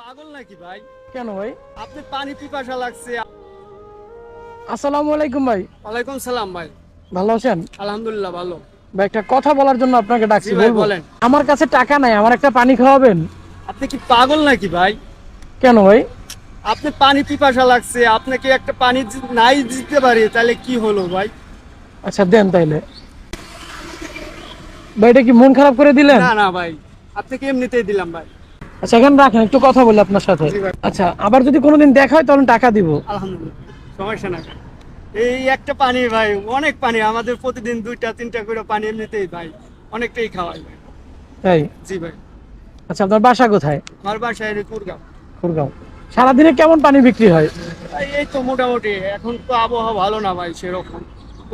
পাগল নাকি ভাই? কেন ভাই? আপনি পানি পিপাসা লাগছে। আসসালামু আলাইকুম ভাই। ওয়ালাইকুম সালাম ভাই। ভালো আছেন? আলহামদুলিল্লাহ ভালো। ভাই একটা কথা বলার জন্য আপনাকে ডাকছি ভাই, বলেন। আমার কাছে টাকা নাই আমার একটা পানি খাওয়াবেন? আপনি কি পাগল নাকি ভাই? কেন ভাই? আপনি পানি পিপাসা লাগছে আপনাকে একটা পানি নাই দিতে পারি তাহলে কি হলো ভাই? আচ্ছা দেন তাইলে। ভাই এটা কি মন খারাপ করে দিলেন? না না ভাই আপনাকে এমনিতেই দিলাম ভাই। আচ্ছা এখানে রাখেন একটু কথা বলি আপনার সাথে। আচ্ছা আবার যদি কোনোদিন দেখা হয় তখন টাকা দিব। আলহামদুলিল্লাহ সমস্যা না এই একটা পানি ভাই অনেক পানি আমাদের প্রতিদিন দুইটা তিনটা করে পানি এমনিতেই ভাই অনেকটাই খাওয়াই ভাই। তাই? জি ভাই। আচ্ছা আপনার বাসা কোথায়? আমার বাসায় কুরগাঁও খুরগাঁও সারাদিনে কেমন পানি বিক্রি হয়? এই তো মোটামুটি এখন তো আবহাওয়া ভালো না ভাই সেরকম।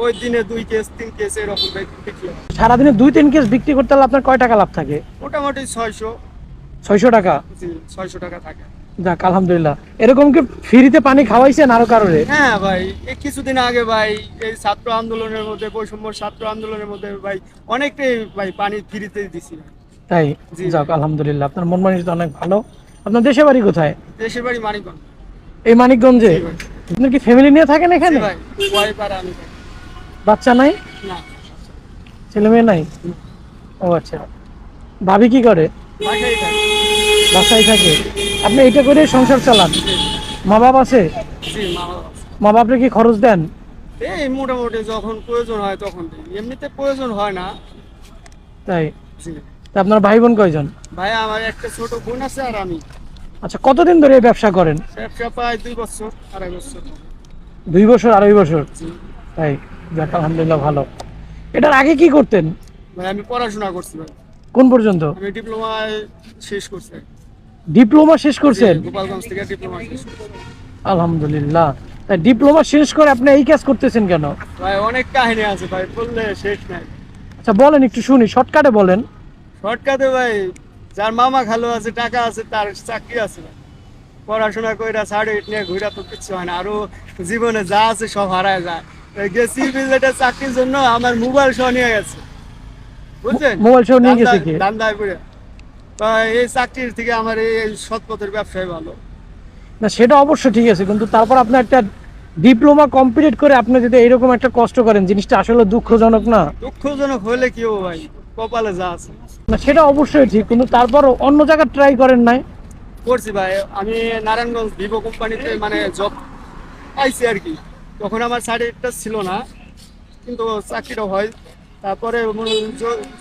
ওই দিনে দুই কেস তিন কেস এরকম বিক্রি হয়। সারাদিনে দুই তিন কেস বিক্রি করতে হলে আপনার কয় টাকা লাভ থাকে? মোটামুটি ছয়শো। ছয়শো টাকা? ছয়শো টাকা থাকে। যাক আলহামদুলিল্লাহ। এরকম কি ফ্রিতে পানি খাওয়াইছেন আরও কারোরে? হ্যাঁ ভাই এই কিছুদিন আগে ভাই এই ছাত্র আন্দোলনের মধ্যে বৈষম্য ছাত্র আন্দোলনের মধ্যে ভাই অনেকটাই ভাই পানি ফ্রিতে দিছি। তাই। যাক আলহামদুলিল্লাহ আপনার মন মানসিকতা অনেক ভালো। আপনার দেশে বাড়ি কোথায়? দেশের বাড়ি মানিকগঞ্জ। এই মানিকগঞ্জে? আপনার কি ফ্যামিলি নিয়ে থাকেন এখানে? ভাই ওয়াইফ আর আমি বাচ্চা নাই? না। ছেলে মেয়ে নাই? ও আচ্ছা। ভাবি কি করে? বাসায় থাকে। আপনি এটা করে সংসার চালান। মা বাবা আছে? মা বাপরে কি খরচ দেন? এই মোটামুটি যখন প্রয়োজন হয় তখন এমনিতে প্রয়োজন হয় না। তাই? আপনার ভাই বোন কয়জন? ভাই আমার একটা ছোট বোন আছে আর আমি। আচ্ছা কতদিন ধরে এই ব্যবসা করেন? ব্যবসা প্রায় দুই বছর আড়াই বছর। দুই বছর আড়াই বছর? তাই? আলহামদুলিল্লাহ ভালো। এটার আগে কি করতেন? ভাই আমি পড়াশোনা করছি ভাই। কোন পর্যন্ত? আমি ডিপ্লোমায় শেষ করছি। ডিপ্লোমা শেষ করছেন? গোপালগঞ্জ থেকে ডিপ্লোমা শেষ আলহামদুলিল্লাহ। তাই ডিপ্লোমা শেষ করে আপনি এই কাজ করতেছেন কেন? ভাই অনেক কাহিনী আছে ভাই বললে শেষ নাই। আচ্ছা বলেন একটু শুনি শর্টকাটে বলেন। শর্টকাটে ভাই যার মামা খালো আছে টাকা আছে তার চাকরি আছে ভাই। পড়াশোনা কইরা সার্টিফিকেট নিয়ে ঘুরা তো কিচ্ছু হয় না আরও জীবনে যা আছে সব হারায় যায়। এই গেছি বিলেটে চাকরির জন্য আমার মোবাইল সহ নিয়ে গেছে। বুঝছেন? মোবাইল সহ নিয়ে গেছে কি? দান্দায় পড়ে এই চাকরির থেকে আমার এই সৎপথের ব্যবসায় ভালো। না সেটা অবশ্য ঠিক আছে কিন্তু তারপর আপনি একটা ডিপ্লোমা কমপ্লিট করে আপনি যদি এইরকম একটা কষ্ট করেন জিনিসটা আসলে দুঃখজনক না? দুঃখজনক হলে কি হবে ভাই? কপালে যা আছে। না সেটা অবশ্যই ঠিক কিন্তু তারপরও অন্য জায়গায় ট্রাই করেন নাই? করছি ভাই আমি নারায়ণগঞ্জ ভিভো কোম্পানিতে মানে জব পাইছি আর কি। তখন আমার সার্টিফিকেটটা ছিল না কিন্তু চাকরিটা হয়। তারপরে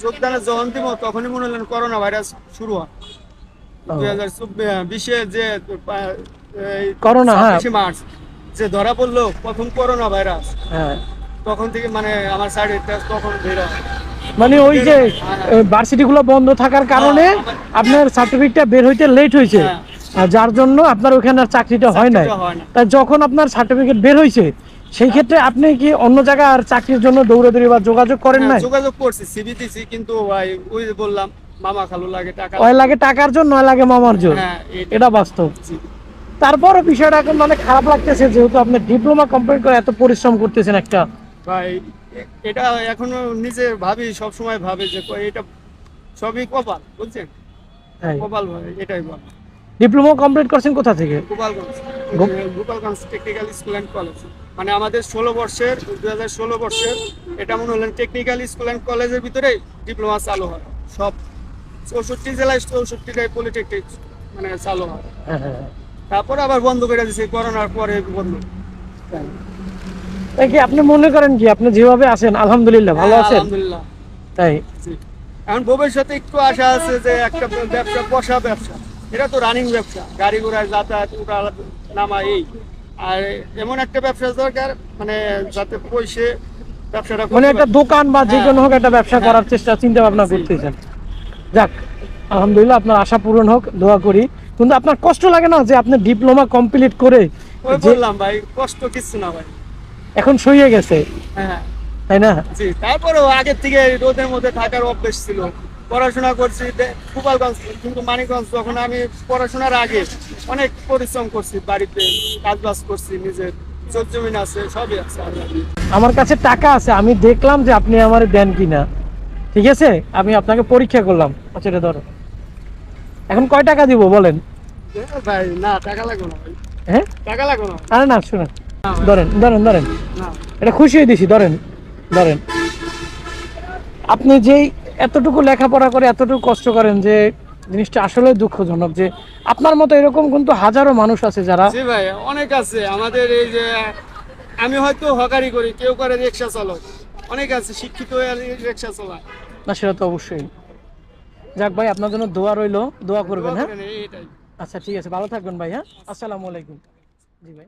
যোগদানের যখন দিব তখনই মনে হলেন করোনা ভাইরাস শুরু হয়। দুই হাজার বিশে যে করোনা, হ্যাঁ। 26 মার্চ যে ধরা পড়ল প্রথম করোনা ভাইরাস হ্যাঁ। তখন থেকে মানে আমার সার্টিফিকেট তখন বের হয়। মানে ওই যে বন্ধ থাকার কারণে আপনার সার্টিফিকেটটা বের হইতে লেট হয়েছে। হ্যাঁ। যার জন্য আপনার ওখানে আর চাকরিটা হয় নাই। না। যখন আপনার সার্টিফিকেট বের হয়েছে সেই ক্ষেত্রে আপনি কি অন্য জায়গায় আর চাকরির জন্য দৌড়াদৌড়ি বা যোগাযোগ করেন না যোগাযোগ করছি সিবি দিছি কিন্তু ভাই ওই বললাম মামা খালু লাগে টাকা। ওই লাগে টাকার জন্য নয় লাগে মামার জন্য? হ্যাঁ এটা বাস্তব। তারপরও বিষয়টা এখন মানে খারাপ লাগতেছে যেহেতু আপনি ডিপ্লোমা কমপ্লিট করে এত পরিশ্রম করতেছেন একটা। ভাই এটা এখনও নিজে ভাবি সব সময় ভাবে যে এটা সবই কপাল বুঝছেন? কপাল ভাই এটাই বল। ডিপ্লোমা কমপ্লিট করছেন কোথা থেকে? Gopalganj. Technical school and college মানে আমাদের ষোলো বর্ষের দুই হাজার ষোলো বর্ষের এটা মনে হলেন টেকনিক্যাল স্কুল অ্যান্ড কলেজের ভিতরে ডিপ্লোমা চালু হয়। সব চৌষট্টি জেলায় চৌষট্টিটাই পলিটেকনিক মানে চালু হয়। হ্যাঁ, হ্যাঁ, হ্যাঁ। তারপরে আবার বন্ধ করে দিয়েছে করোনার পরে বন্ধ। তাই কি আপনি মনে করেন কি? আপনি যেভাবে আছেন আলহামদুলিল্লাহ ভালো আছেন? আলহামদুলিল্লাহ। তাই? এখন ভবিষ্যতে একটু আশা আছে যে একটা ব্যবসা বসা ব্যবসা। এটা তো রানিং ব্যবসা। গাড়ি ঘোড়ার যাতায়াত উঠা নামা এই। আর এমন একটা ব্যবসা দরকার মানে যাতে পয়সে ব্যবসাটা মানে একটা দোকান বা যে হ্যাঁ। কোনো হোক একটা ব্যবসা হ্যাঁ। করার চেষ্টা চিন্তা ভাবনা করতেছেন। যাক আলহামদুলিল্লাহ আপনার আশা পূরণ হোক দোয়া করি। কিন্তু আপনার কষ্ট লাগে না যে আপনি ডিপ্লোমা কমপ্লিট করে বললাম ভাই কষ্ট কিছু না ভাই। এখন সইয়ে গেছে। হ্যাঁ। তাই না? জি তারপরেও আগের থেকে রোদের মধ্যে থাকার অভ্যেস ছিল। পড়াশোনা করছি গোপালগঞ্জ কিন্তু মানিকগঞ্জ যখন আমি পড়াশোনার আগে অনেক পরিশ্রম করছি বাড়িতে কাজ বাজ করছি নিজের জোর জমিন আছে সবই আছে আমার। কাছে টাকা আছে আমি দেখলাম যে আপনি আমার দেন কিনা। ঠিক আছে? আমি আপনাকে পরীক্ষা করলাম। আচ্ছা এটা ধরো। এখন কয় টাকা দিব বলেন? ভাই না টাকা লাগবে না হ্যাঁ? টাকা লাগবে না আরে না শুনেন। ধরেন ধরেন ধরেন। এটা খুশি হয়ে দিছি ধরেন ধরেন। আপনি যেই এতটুকু লেখাপড়া করে এতটুকু কষ্ট করেন যে জিনিসটা আসলে দুঃখজনক যে আপনার মতো এরকম কিন্তু হাজারো মানুষ আছে যারা জি ভাই অনেক আছে। আমাদের এই যে আমি হয়তো হকারি করি কেউ করে রিক্সা চালক। অনেক আছে শিক্ষিত হয়ে রিক্সা চালায়। না সেটা তো অবশ্যই। যাক ভাই আপনার জন্য দোয়া রইল। দোয়া করবেন হ্যাঁ? আচ্ছা ঠিক আছে ভালো থাকবেন ভাই হ্যাঁ? আসসালামু আলাইকুম। জি ভাই।